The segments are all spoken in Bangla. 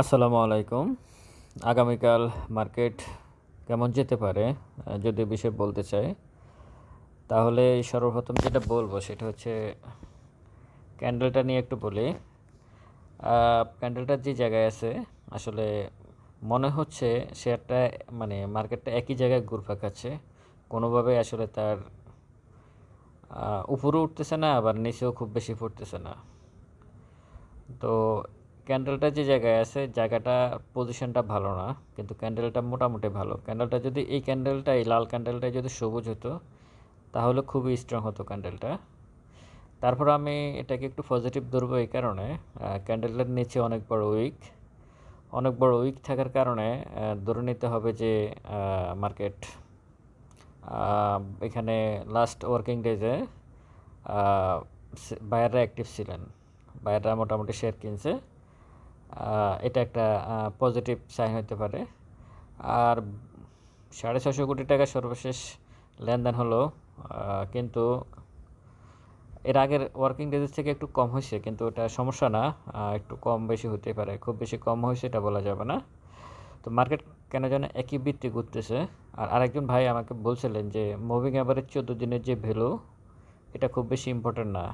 আসসালামু আলাইকুম। আগামীকাল মার্কেট কেমন যেতে পারে যদি বিষয়ে বলতে চাই তাহলে সর্বপ্রথম যেটা বলব সেটা হচ্ছে ক্যান্ডেলটা নিয়ে একটু বলি। ক্যান্ডেলটা যে জায়গায় আছে আসলে মনে হচ্ছে শেয়ারটা মানে মার্কেটটা একই জায়গায় ঘুরপাক খাচ্ছে। কোনোভাবে আসলে তার আহ, উপরেও উঠতেছে না আবার নিচেও খুব বেশি পড়তেছে না। তো ক্যান্ডেলটা যে জায়গায় আছে, জায়গাটা পজিশনটা ভালো না, কিন্তু ক্যান্ডেলটা মোটামুটি ভালো। ক্যান্ডেলটা যদি, এই ক্যান্ডেলটা এই লাল ক্যান্ডেলটা যদি সবুজ হতো, তাহলে খুবই স্ট্রং হতো ক্যান্ডেলটা তারপর আমি এটাকে একটু পজিটিভ ধরবো এই কারণে। ক্যান্ডেলটার নিচে অনেক বড় উইক অনেক বড় উইক থাকার কারণে ধরে নিতে হবে যে মার্কেট এখানে লাস্ট ওয়ার্কিং ডেজে বায়াররা অ্যাক্টিভ ছিলেন। বায়াররা মোটামুটি শেয়ার কিনছে। এটা একটা পজিটিভ সাইন হতে পারে। আর সাড়ে ছশো কোটি টাকা সর্বশেষ লেনদেন হলো কিন্তু এর আগের ওয়ার্কিং ডেজের থেকে একটু কম হয়েছে, কিন্তু এটা সমস্যা না একটু কম বেশি হতে পারে। খুব বেশি কম হয়েছে এটা বলা যাবে না। তো মার্কেট কেন যেন একই বৃত্তি ঘুরতেছে। আর আরেকজন ভাই আমাকে বলছিলেন যে মুভিং অ্যাভারেজ চোদ্দ দিনের যে ভ্যালু এটা খুব বেশি ইম্পর্টেন্ট না।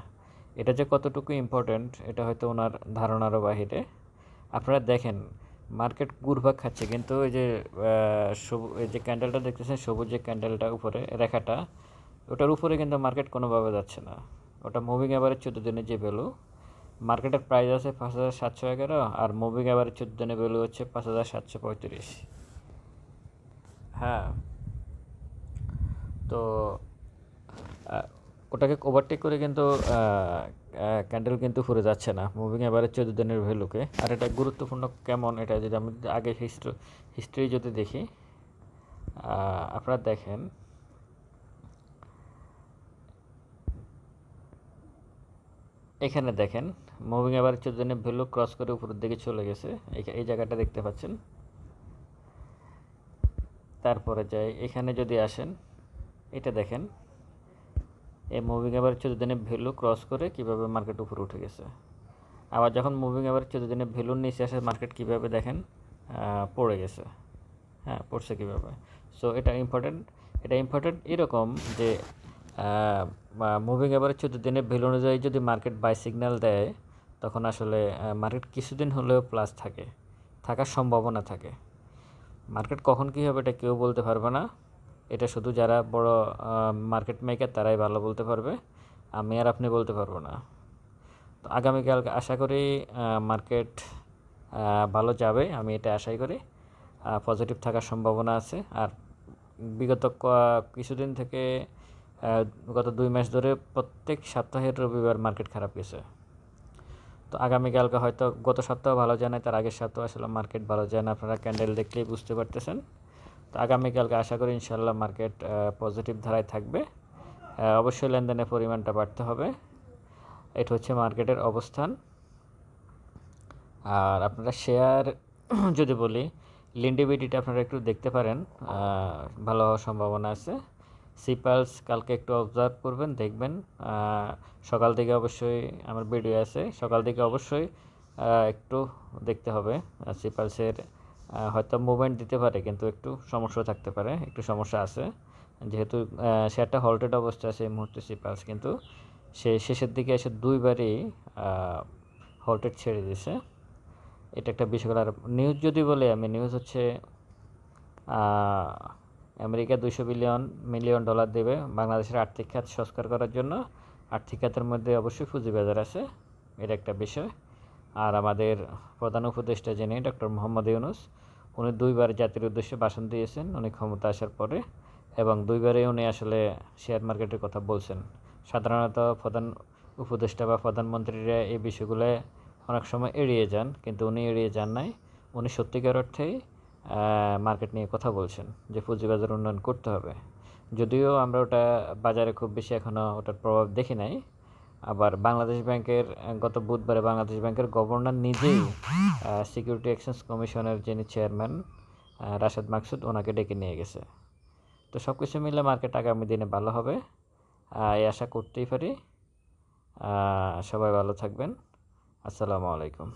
এটা যে কতটুকু ইম্পর্টেন্ট এটা হয়তো ওনার ধারণারও বাহিরে। আপনারা দেখেন, মার্কেট ঘুরভাগ খাচ্ছে, কিন্তু ওই যে যে ক্যান্ডেলটা দেখতেছেন, সবুজ যে ক্যান্ডেলটা উপরে, রেখাটা, ওটার উপরে কিন্তু মার্কেট কোনোভাবে যাচ্ছে না। ওটা মুভিং অ্যাভারেজ চোদ্দ দিনের যে ভ্যালু মার্কেটের প্রাইস আছে পাঁচ হাজার সাতশো এগারো, আর মুভিং অ্যাভারেজ চোদ্দ দিনের ভ্যালু হচ্ছে পাঁচ হাজার সাতশো পঁয়ত্রিশ। হ্যাঁ। তো ওটাকে ওভারটেক করে কিন্তু ক্যান্ডেল কিন্তু ফুরে যাচ্ছে না। মুভিং এবারে চোদ্দ দিনের ভ্যালুকে। আর এটা গুরুত্বপূর্ণ কেমন? এটা যদি আমি আগে হিস্ট্রি হিস্ট্রি যদি দেখি আপনারা দেখেন, এখানে দেখেন মুভিং এবারে চোদ্দ দিনের ভ্যালু ক্রস করে উপরের দিকে চলে গেছে। এই জায়গাটা দেখতে পাচ্ছেন। তারপরে যাই, এখানে যদি আসেন, এটা দেখেন এই মুভিং এবার চোদ্দ দিনের ভ্যালু ক্রস করে কীভাবে মার্কেট উপরে উঠে গেছে। আবার যখন মুভিং এবার চোদ্দ দিনের ভ্যালুর নিচে আসে মার্কেট কীভাবে দেখেন পড়ে গেছে। হ্যাঁ পড়ছে কীভাবে। সো এটা ইম্পর্টেন্ট এটা ইম্পর্টেন্ট এরকম যে মুভিং এবার চোদ্দ দিনের ভ্যালু অনুযায়ী যদি মার্কেট বাই সিগন্যাল দেয়, তখন আসলে মার্কেট কিছুদিন হলেও প্লাস থাকে, থাকার সম্ভাবনা থাকে। মার্কেট কখন কী হবে এটা কেউ বলতে পারবে না। এটা শুধু যারা বড় মার্কেট মেকার তারাই ভালো বলতে পারবে, আমি আর আপনি বলতে পারব না। তো আগামীকাল আশা করি মার্কেট ভালো যাবে, আমি এটা আশাই করি। পজিটিভ থাকার সম্ভাবনা আছে। আর বিগত কিছুদিন থেকে গত দুই মাস ধরে প্রত্যেক সপ্তাহের রবিবার মার্কেট খারাপ গেছে। তো আগামীকালকে হয়তো গত সপ্তাহ ভালো যায় না তার আগের সপ্তাহ আসলে মার্কেট ভালো যায় না। আপনারা ক্যান্ডেল দেখলেই বুঝতে পারতেছেন। তো আগামীকালকে আশা করি ইনশাল্লাহ মার্কেট পজিটিভ ধারায় থাকবে। অবশ্যই লেনদেনের পরিমাণটা বাড়তে হবে। এটা হচ্ছে মার্কেটের অবস্থান। আর আপনারা শেয়ার যদি বলি লিন্ডিবিডিটা আপনারা একটু দেখতে পারেন। ভালো হওয়ার সম্ভাবনা আছে। সিপালস কালকে একটু অবজার্ভ করবেন, দেখবেন। সকাল থেকে অবশ্যই আমার ভিডিও আছে। সকাল থেকে অবশ্যই একটু দেখতে হবে। সিপালসের হয়তো মুভমেন্ট দিতে পারে কিন্তু একটু সমস্যা থাকতে পারে একটু সমস্যা আছে। যেহেতু আহ, শেয়ারটা হল্টেড অবস্থা আছে এই মুহূর্তে সিপালস কিন্তু সে শেষের দিকে এসে দুইবারই হল্টেড ছেড়ে দিয়েছে। এটা একটা বিষয় আর নিউজ যদি বলে আমি নিউজ হচ্ছে আমেরিকা দুইশো বিলিয়ন মিলিয়ন ডলার দেবে বাংলাদেশের আর্থিক খাত সংস্কার করার জন্য। আর্থিক খাতের মধ্যে অবশ্যই পুঁজিবাজার আছে এটা একটা বিষয়। আর আমাদের প্রধান উপদেষ্টা যিনি, ডক্টর মোহাম্মদ ইউনুস, উনি দুইবার জাতির উদ্দেশ্যে ভাষণ দিয়েছেন। উনি ক্ষমতা আসার পরে এবং দুইবারে উনি আসলে শেয়ার মার্কেটের কথা বলছেন। সাধারণত প্রধান উপদেষ্টা বা প্রধানমন্ত্রীরা এই বিষয়গুলো অনেক সময় এড়িয়ে যান, কিন্তু উনি এড়িয়ে যান নাই। উনি সত্যিকার অর্থেই মার্কেট নিয়ে কথা বলছেন যে পুঁজিবাজার উন্নয়ন করতে হবে। যদিও আমরা ওটা বাজারে খুব বেশি এখনও ওটার প্রভাব দেখি নাই আবার বাংলাদেশ ব্যাংকের গত বুধবারে বাংলাদেশ ব্যাংকের গভর্নর নিজেই সিকিউরিটি এক্সচেঞ্জ কমিশনের যিনি চেয়ারম্যান রাশেদ মাকসুদ, ওনাকে ডেকে নিয়ে গেছে। তো সব কিছু মিলে মার্কেট আগামী দিনে ভালো হবে। এই আশা করতেই পারি। সবাই ভালো থাকবেন। আসসালামু আলাইকুম।